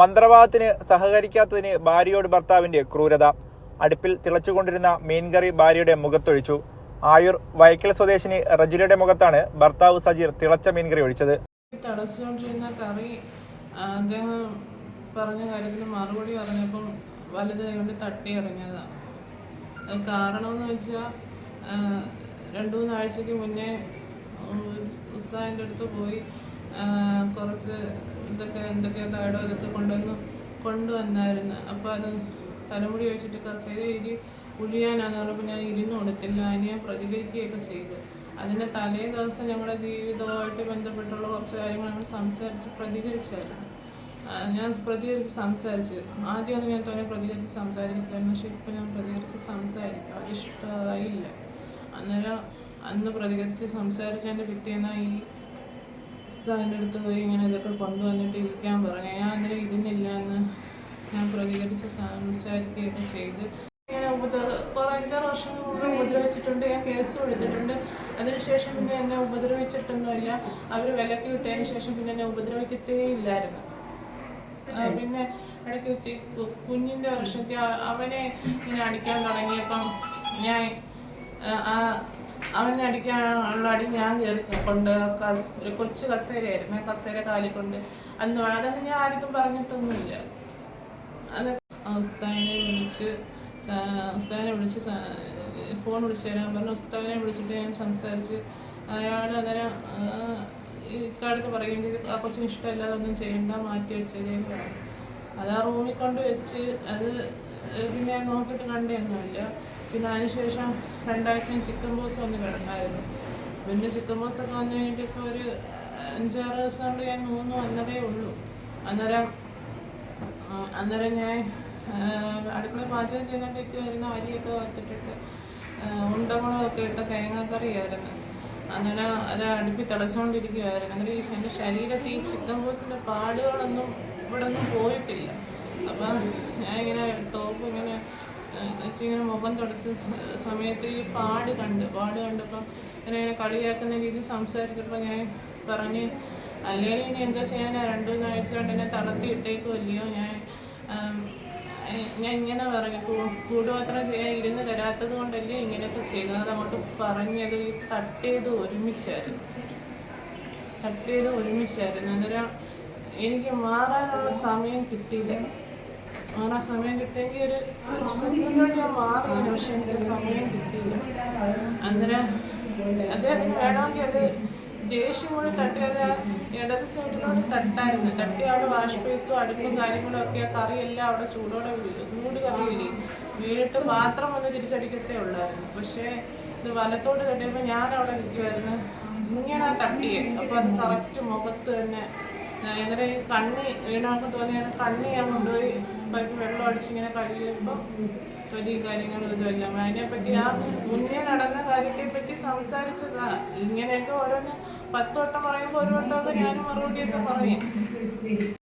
മന്ത്രവാദത്തിന് സഹകരിക്കാത്തതിന് ഭാര്യയോട് ഭർത്താവിന്റെ ക്രൂരത. അടുപ്പിൽ തിളച്ചുകൊണ്ടിരുന്ന മീൻകറി ഭാര്യയുടെ മുഖത്തൊഴിച്ചു. ആയുർ വൈക്കൽ സ്വദേശിനി റജിലയുടെ മുഖത്താണ് ഭർത്താവ് സജീർ തിളച്ച മീൻകറി ഒഴിച്ചത്. തിളച്ചുകൊണ്ടിരുന്ന കറി അദ്ദേഹം പറഞ്ഞ കാര്യത്തിന് മറുപടി പറഞ്ഞപ്പം വലുത് കൊണ്ട് തട്ടി ഇറങ്ങിയതാണ് കാരണമെന്ന് വെച്ചാൽ രണ്ടു മൂന്നാഴ്ചക്ക് മുന്നേ ഉസ്താദിന്റെ അടുത്ത് പോയി കുറച്ച് ഇതൊക്കെ എന്തൊക്കെയോ തേടോ ഇതൊക്കെ കൊണ്ടുവന്ന് കൊണ്ടുവന്നായിരുന്നു. അപ്പോൾ അത് തലമുടി വെച്ചിട്ട് കസേര എഴുതി ഉഴിയാനാന്ന് പറഞ്ഞപ്പോൾ ഞാൻ ഇരുന്ന് കൊടുത്തില്ല. അതിനെ പ്രതികരിക്കുകയൊക്കെ ചെയ്തു. അതിന്റെ തലേ ദിവസം ഞങ്ങളുടെ ജീവിതവുമായിട്ട് ബന്ധപ്പെട്ടുള്ള കുറച്ച് കാര്യങ്ങൾ ഞങ്ങൾ സംസാരിച്ച് പ്രതികരിച്ചായിരുന്നു. ഞാൻ പ്രതികരിച്ച് സംസാരിച്ച്. ആദ്യമൊന്നും ഞാൻ തന്നെ പ്രതികരിച്ച് സംസാരിക്കില്ലായിരുന്നു പക്ഷെ ഇപ്പം ഞാൻ പ്രതികരിച്ച് സംസാരിക്കും. അതിഷ്ടമായില്ല അന്നേരം അന്ന് പ്രതികരിച്ച് സംസാരിച്ചതിന്റെ പിറ്റേന്ന് ഈ ഉസ്താദിന്റെ അടുത്ത് പോയി ഇങ്ങനെ ഇതൊക്കെ കൊണ്ടുവന്നിട്ട് ഇരിക്കാൻ പറഞ്ഞു. ഞാൻ അതിൽ ഇരുന്നില്ല എന്ന് ഞാൻ പ്രതികരിച്ച് സംസാരിക്കുകയൊക്കെ ചെയ്ത് ഇങ്ങനെ ഉപദ്ര കുറേ അഞ്ചാറ് വർഷം മുമ്പ് ഉപദ്രവിച്ചിട്ടുണ്ട്. ഞാൻ കേസ് കൊടുത്തിട്ടുണ്ട്. അതിനുശേഷം പിന്നെ എന്നെ ഉപദ്രവിച്ചിട്ടൊന്നുമില്ല. അവർ വിലക്ക് കിട്ടിയതിന് ശേഷം പിന്നെ എന്നെ ഉപദ്രവിക്കത്തേ ഇല്ലായിരുന്നു. പിന്നെ ഇടയ്ക്ക് വെച്ച് കുഞ്ഞിന്റെ വർഷത്തിൽ അവനെ ഇങ്ങനെ അടിക്കാൻ തുടങ്ങിയപ്പം ഞാൻ ആ അവനെ അടിക്കാനുള്ള അടി ഞാൻ കയറി കൊണ്ട് ഒരു കൊച്ചു കസേരയായിരുന്നു. കസേര കാലിൽ കൊണ്ട് അന്ന് അതൊന്നും ഞാൻ ആർക്കും പറഞ്ഞിട്ടൊന്നുമില്ല. അത് ഉസ്താദിനെ വിളിച്ച് ഉസ്താനെ വിളിച്ച് ഫോൺ വിളിച്ച് തരാൻ പറഞ്ഞു. ഉസ്താദിനെ വിളിച്ചിട്ട് ഞാൻ സംസാരിച്ച് അയാൾ ഈ ഇക്കാലത്ത് പറയുകയും ചെയ്ത്. ആ കൊച്ചിന് ഇഷ്ടമില്ലാതെ ഒന്നും ചെയ്യണ്ട മാറ്റി വെച്ചതേ അത് ആ റൂമിൽ കൊണ്ട് വെച്ച് അത് പിന്നെ നോക്കിയിട്ട് കണ്ടൊന്നുമില്ല പിന്നെ അതിനുശേഷം രണ്ടാഴ്ച ചിക്കൻ ബോസ് വന്ന് കിടന്നായിരുന്നു. പിന്നെ ചിക്കൻ ബോസ് ഒക്കെ വന്നു കഴിഞ്ഞിട്ട് ഇപ്പോൾ ഒരു അഞ്ചാറ് ദിവസം കൊണ്ട് ഞാൻ മൂന്ന് വന്നതേ ഉള്ളൂ. അന്നേരം അന്നേരം ഞാൻ അടുക്കള പാചകം ചെയ്തുകൊണ്ടിരിക്കുമായിരുന്നു അരിയൊക്കെ വത്തിട്ടിട്ട് ഉണ്ടമുളകൊക്കെ ഇട്ട തേങ്ങാക്കറിയായിരുന്നു. അങ്ങനെ അത് അടുപ്പി തിളച്ചുകൊണ്ടിരിക്കുകയായിരുന്നു അങ്ങനെ എന്റെ ശരീരത്തിൽ ഈ ചിക്കൻ ബോസിന്റെ പാടുകളൊന്നും ഇവിടെ ഒന്നും പോയിട്ടില്ല. അപ്പം ഞാൻ ഇങ്ങനെ ഇങ്ങനെ മുഖം തുടച്ച സമയത്ത് ഈ പാട് കണ്ട് പാട് കണ്ടപ്പം ഇങ്ങനെ ഇങ്ങനെ കളിയാക്കുന്ന രീതി സംസാരിച്ചപ്പോൾ ഞാൻ പറഞ്ഞ് അല്ലെങ്കിൽ ഇനി എന്താ ചെയ്യാനാ? രണ്ടു മൂന്ന് ആഴ്ച കൊണ്ട് എന്നെ തളർത്തി ഇട്ടേക്കുമല്ലയോ ഞാൻ ഞാൻ ഇങ്ങനെ പറഞ്ഞു കൂടുപാത്രം ചെയ്യാൻ ഇരുന്ന് തരാത്തത് കൊണ്ടല്ലേ ഇങ്ങനെയൊക്കെ ചെയ്തത്? അങ്ങോട്ട് പറഞ്ഞത് ഈ തട്ടിയത് ഒരുമിച്ചായിരുന്നു. തട്ടിയത് ഒരുമിച്ചായിരുന്നു. അന്നേരം എനിക്ക് മാറാനുള്ള സമയം കിട്ടിയില്ല. മാറാൻ സമയം കിട്ടിയെങ്കിൽ ഒരു സെക്കൻഡ് കൊണ്ട് ഞാൻ മാറിയാണ് പക്ഷെ എനിക്ക് സമയം കിട്ടിയില്ല. അന്നേരം അദ്ദേഹത്തിന് വേണമെങ്കിൽ അത് ദേഷ്യം കൂടി തട്ടിയത് ഇടത് സൈഡിലോട്ട് തട്ടായിരുന്നു. തട്ടിയാട് വാഷ് ബേസും അടുപ്പും കാര്യങ്ങളും ഒക്കെ ആ കറിയെല്ലാം അവിടെ ചൂടോടെ ചൂട് കറിയില്ലേ വീണിട്ട് മാത്രം വന്ന് തിരിച്ചടിക്കത്തേ ഉള്ളായിരുന്നു. പക്ഷേ ഇത് വലത്തോട്ട് തട്ടിയപ്പോൾ ഞാൻ അവിടെ നിൽക്കുമായിരുന്നു ഇങ്ങനെ തട്ടിയെ. അപ്പോൾ അത് കറക്റ്റ് മുഖത്ത് തന്നെ. ഞാൻ ഈ കണ്ണി വീണാൾക്ക് തോന്നിയാണ് കണ്ണി ഞാൻ കൊണ്ടുപോയി പൈപ്പ് വെള്ളം അടിച്ചിങ്ങനെ കഴിയുമ്പോൾ തൊലി കാര്യങ്ങളും ഇതുമെല്ലാം. അതിനെപ്പറ്റി ആ മുന്നേ നടന്ന കാര്യത്തെപ്പറ്റി സംസാരിച്ചതാ. ഇങ്ങനെയൊക്കെ ഓരോന്ന് പത്ത് വട്ടം പറയുമ്പോൾ ഒരു വട്ടമൊക്കെ ഞാനും മറുപടിയൊക്കെ പറയും.